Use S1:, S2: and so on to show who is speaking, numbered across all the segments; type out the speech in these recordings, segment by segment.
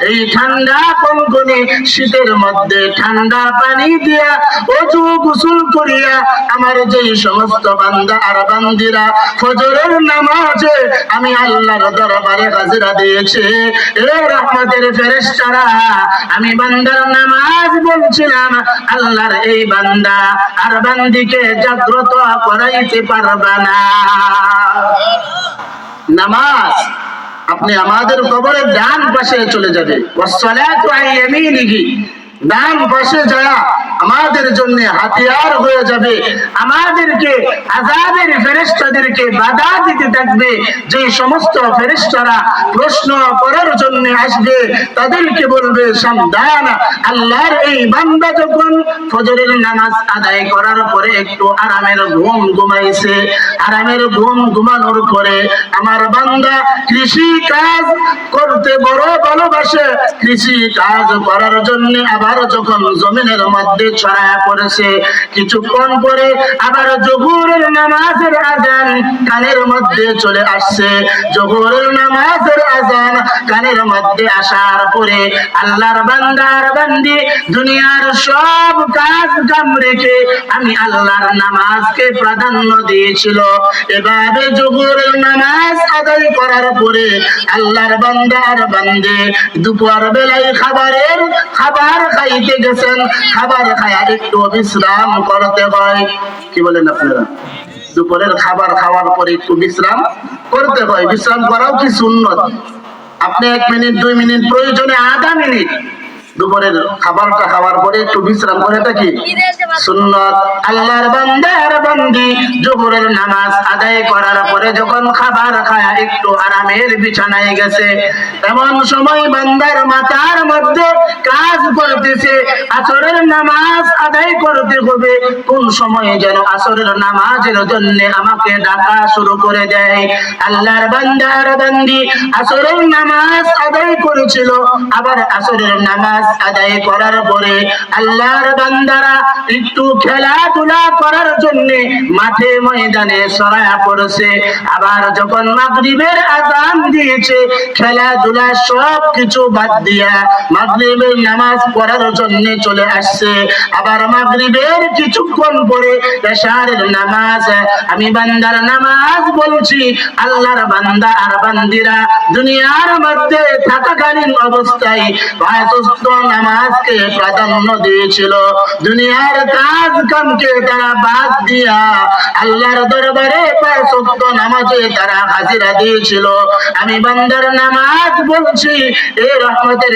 S1: এই ঠান্ডা কনকনে শীতের মধ্যে ঠান্ডা পানি দিয়া অজু গোসল করিয়া আমার যেই সমস্ত বান্দা আর বান্দিরা ফজরের নামাজে আমি আল্লাহর দরবারে হাজিরা দিয়েছে, এ রহমতের ফেরেশতারা, আমি বান্দার নামাজ বলছিলাম, আল্লাহর এই বান্দা আর বান্দিকে জাগ্রত করাইতে পারবা না। নামাজ আপনি আমাদের কবরের ডান পাশে চলে যাবে। ডান পাশে যায় আমাদের জন্য হাতিয়ার হয়ে যাবে। আমাদেরকে আজাবের ফেরেশতাদেরকে বাধা দিতে থাকবে। যে সমস্ত ফেরেশতারা প্রশ্ন করার জন্য আসবে, তাদেরকে বলবে, সাবধান, আল্লাহর এই বান্দা যখন ফজরের নামাজ আদায় করার পরে একটু আরামের ঘুম ঘুমাইছে, আরামের ঘুম ঘুমানোর পরে আমার বান্দা কৃষি কাজ করতে বড় ভালোবাসে। কৃষি কাজ করার জন্য আবার যখন জমিনের মধ্যে ছড়ায় পড়েছে। কিছুক্ষণ পরে আবার জহুরের নামাজের আজান কানের মধ্যে চলে আসছে। জহুরের নামাজের আজান কানের মধ্যে আসার পরে আল্লাহর বান্দার বান্দি দুনিয়ার সব কাজ কাম রেখে আমি আল্লাহর নামাজকে প্রাধান্য দিয়েছিল। এভাবে জহুরের নামাজ আদায় করার পরে আল্লাহর বান্দার বান্দে দুপুর বেলায় খাবারের খাবার খাইতে গেছেন। খাবার খায়া একটু বিশ্রাম করতে হয়? কি বলেন আপনারা? দুপুরের খাবার খাওয়ার পরে একটু বিশ্রাম করতে হয়। বিশ্রাম করাও কি সুন্নত? আপনি এক মিনিট, দুই মিনিট, প্রয়োজনে আধা মিনিট দুপুরের খাবারটা খাওয়ার পরে একটু বিশ্রাম করে থাকি। সুন্নত। আল্লাহর বান্দার বান্দি। জোহরের নামাজ আদায় করার পরে যখন খাবার খায় একটু আরামের বিছানায় গেছে, এমন সময় বান্দার মাথার মধ্যে কাজ করতেছে, আসরের নামাজ আদায় করতে হবে। কোন সময়ে যেন আসরের নামাজের জন্য আমাকে ডাকা শুরু করে দেয়। আল্লাহর বান্দার বান্দি। আসরের নামাজ আদায় করেছিল, আবার আসরের নামাজ আদায় করার পরে আল্লাহর বান্দারা একটু খেলাধুলা করার জন্য মাঠে ময়দানে সরায়া আবার যখন মাগরিবের আজান দিয়েছে, খেলাধুলা সব কিছু বাদ দিয়া মাগরিবের নামাজ পড়ার জন্য চলে আসছে। আবার মাগরিবের কিছুক্ষণ পরে এশারের নামাজ, আমি বান্দার নামাজ বলছি, আল্লাহর বান্দা আর বান্দিরা দুনিয়ার মধ্যে থাকাকালীন অবস্থায় পাঁচস্ত নামাজকে প্রাধান্য দিয়েছিল। দুনিয়ার কাজ কামকে তারা বাদ দিয়া আল্লাহর দরবারে নামাজে তারা হাজিরা দিয়েছিল। আমি বান্দার নামাজ বলছি রহমতের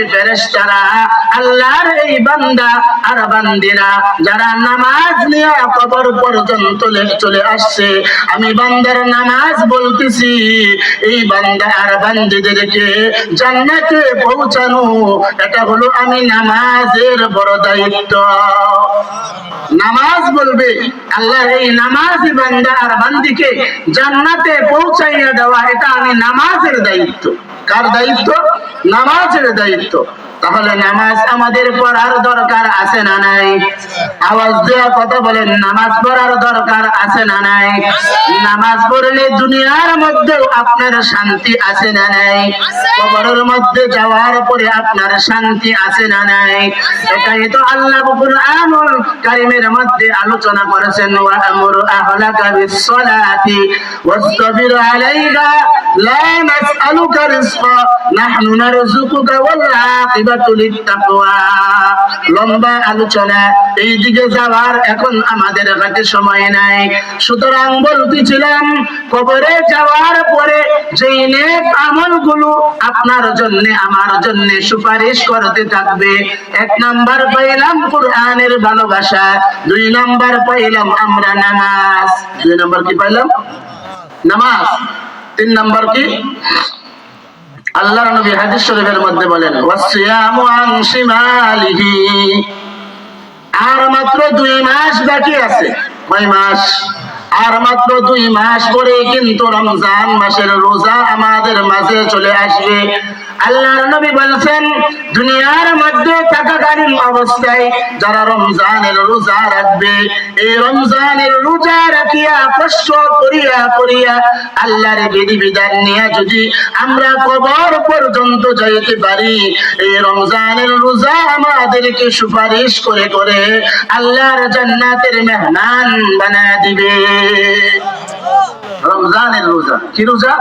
S1: আল্লাহর এই বান্দা আর বান্দিরা যারা নামাজ নিয়ে কবর পর্যন্ত চলে আসছে, আমি বান্দার নামাজ বলতেছি, এই বান্দা আর বান্দিদেরকে জান্নাতে পৌঁছানো, এটা হলো আমি নামাজের বড় দায়িত্ব। নামাজ বলবে, আল্লাহ এই নামাজ বান্দা আর বান্দিকে জান্নাতে পৌঁছাইয়া দেওয়া, এটা আমি নামাজের দায়িত্ব। কার দায়িত্ব? নামাজের দায়িত্ব। তাহলে নামাজ আমাদের পড়ার দরকার আছে না নাই? আওয়াজ দেওয়া কথা বলেন, নামাজ পড়ার দরকার আছে না নাই? নামাজ পড়লে দুনিয়ার মধ্যেও আপনার শান্তি আছে না নাই? কবরের মধ্যে যাওয়ার পরে আপনার শান্তি আছে না নাই? এটাই তো আল্লাহ কুরআনুল কারীমের মধ্যে আলোচনা করেছেন, ওয়া আমরু আহলাকা বিসসালাতি ওয়াসতাবির আলাইহা নাহনু নারযুকুকা ওয়াল আকিবাতু লিত্তাকওয়া লম্বা আলোচনা এই দিকে যাওয়ার এখন আমাদের কাছে সময় নাই। সুতরাং বলতেছিলাম, কবরে যাওয়ার পরে নেক আমলগুলো আপনার জন্য, আমার জন্য সুপারিশ করতে থাকবে। এক নাম্বার পাইলাম কোরআনের ভালোবাসা, দুই নাম্বার পাইলাম আমরা নামাজ। দুই নাম্বার কি পাইলাম? নামাজ। তিন নাম্বার কি? নবী হাদিস শরীফের মধ্যে বলেন ওয়াসিয়ামু আন শিমালিহি। আর মাত্র দুই মাস বাকি আছে। কয় মাস? আর মাত্র দুই মাস পরে কিন্তু রমজান মাসের রোজা আমাদের মাঝে চলে আসবে। আল্লাহর নবী বলছেন, দুনিয়ার মধ্যে থাকাকালীন অবস্থায় যারা রমজানের রোজা রাখবে, এই রমজানের রোজা রাখিয়া করিয়া করিয়া নিয়ে যদি আমরা কবর পর্যন্ত যাইতে পারি, এই রমজানের রোজা আমাদেরকে সুপারিশ করে করে আল্লাহর জান্নাতের মেহমান বানায় দিবে। রমজানের রোজা। কি রোজা?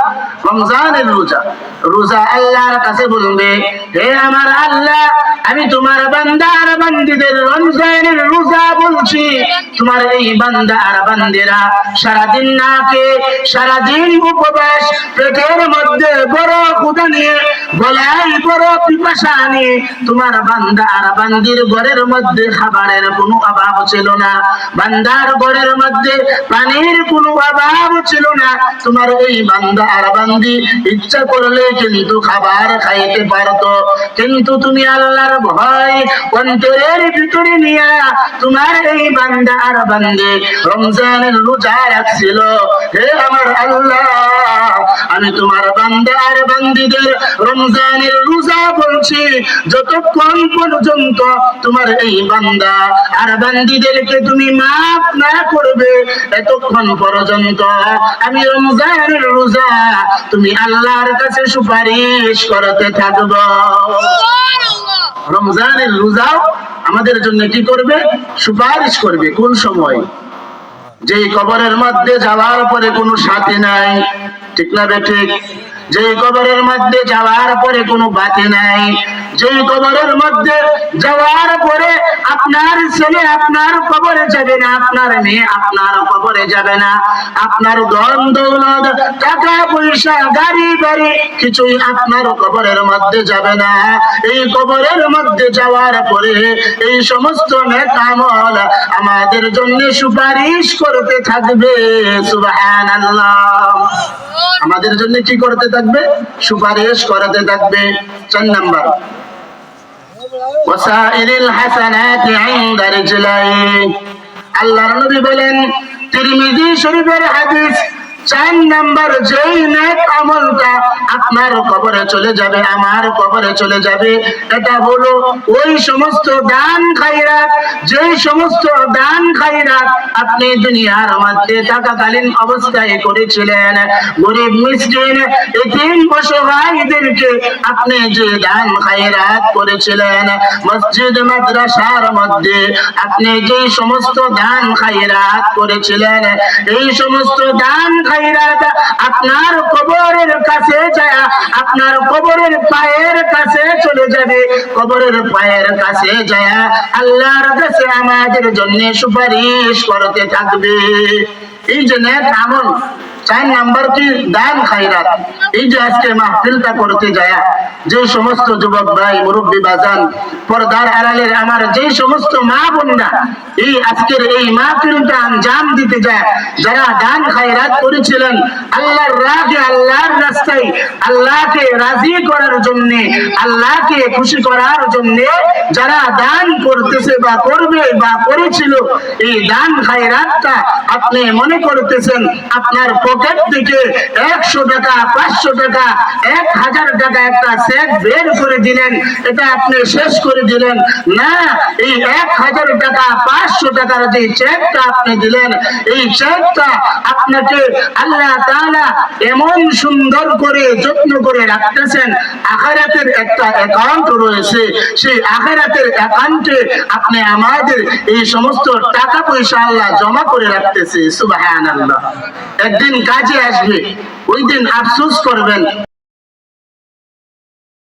S1: রমজানের রোজা। রোজা আল্লাহর কাছে বলবে, হে আমার আল্লাহ, আমি তোমার বান্দা আর বান্দিদের রমজানের রোজা বলছি। তোমার এই বান্দা আর বান্দিরা সারাদিন না খেয়ে সারাদিন উপবাস, পেটের মধ্যে বড় ক্ষুদা নিয়ে, গলায় বড় পিপাসা নিয়ে, তোমার বান্দা আর বান্দির ঘরের মধ্যে খাবারের কোনো অভাব ছিল না। বান্দার ঘরের মধ্যে পানির কোনো অভাব ছিল না, তোমার এই বান্দা আর বান্দি ইচ্ছা করলে কিন্তু খাবার খাইতে পারতো। কিন্তু তুমি আল্লাহর ভয় অন্তরের ভিতরে নিয়া তোমার এই বান্দা আর বান্দি রমজানের রোজা রাখছিল। হে আমার আল্লাহ আমি তোমার বান্দা আর বান্দিদের রমজানের রোজা বলছি, যতক্ষণ পর্যন্ত তোমার এই বান্দা আর বান্দিদেরকে তুমি মাফ না করবে, এতক্ষণ পর্যন্ত আমি রমজানের রোজা তুমি আল্লাহর কাছে সুপারিশ করতে থাকব। রমজানের রোজাও আমাদের জন্য কি করবে? সুপারিশ করবে কোন সময়? যে কবরের মধ্যে যাওয়ার পরে কোনো সাথী নাই ঠিক না ঠিক? যে কবরের মধ্যে যাওয়ার পরে কোনো বাতি নাই আপনার ছেলে আপনার কবরে যাবে না, আপনার মেয়ে আপনার কবরে যাবে না। আপনার ধন দৌলত, টাকা পয়সা, গাড়ি বাড়ি কিছুই আপনার কবরের মধ্যে যাবে না। এই কবরের মধ্যে যাওয়ার পরে এই সমস্ত নেকামল আমাদের জন্য সুপারিশ করতে থাকবে। আমাদের জন্য কি করতে থাকবে? সুপারিশ করতে থাকবে। চার নাম্বার। ওয়াসাইলিল الحسنات عند رجليه আল্লাহর নবী বলেন তিরমিজি শরীফের হাদিস চার নাম্বার যেই নেক আমলটা আপনার কবরে চলে যাবে, আমার কবরে চলে যাবে। এটা হলো ওই সমস্ত দান খাইরাত যেই সমস্ত দান খাইরাত আপনি দুনিয়ার মধ্যে থাকাকালীন অবস্থায় করেছিলেন। গরিব মিসকিন, এতিম অসহায়দেরকে আপনি যে দান খাইরাত করেছিলেন, মসজিদ, মাদ্রাসার মধ্যে আপনি যে সমস্ত দান খাইরাত করেছিলেন, এই সমস্ত দান আপনার কবরের কাছে যায়, আপনার কবরের পায়ের কাছে চলে যাবে। কবরের পায়ের কাছে যায়, আল্লাহর কাছে আমাদের জন্য সুপারিশ করতে থাকবে। এই জন্য আমল চার নাম্বার কি? দান খাইরাত এই যে আজকে মাহফিলটা করতে যায়, যে সমস্ত যুবক ভাই, মুরব্বী, বাজান, পর্দার আড়ালের আমার যে সমস্ত মা বোনরা, এই আজকের এই মাহফিলটা আঞ্জাম দিতে যায়, যারা দান খাইরাত করেছিলেন, আল্লাহর রাগে আল্লাহর রাস্তায়, আল্লাহকে রাজি করার জন্য, আল্লাহকে খুশি করার জন্য যারা দান করতেছে বা করবে বা করেছিল, এই দান খাইরাতটা আপনি মনে করতেছেন, আপনার পকেট থেকে একশো টাকা, পাঁচশো টাকা, এক হাজার টাকা একটা চেক বের করে দিলেন। এটা আপনি শেষ করে দিলেন। না, এই এক হাজার টাকা, পাঁচশো টাকার যে চেকটা আপনি দিলেন, এই চেকটা আপনাকে আল্লাহ তাআলা এমন সুন্দর করে যত্ন করে রাখতেছেন। আখারাতের একটা অ্যাকাউন্ট রয়েছে। সেই আখারাতের অ্যাকাউন্টে আপনি আমাদের এই সমস্ত টাকা পয়সা আল্লাহ জমা করে রাখতেছে। সুবহানাল্লাহ। একদিন কাজে আসবে। ওই দিন আফসোস করবেন।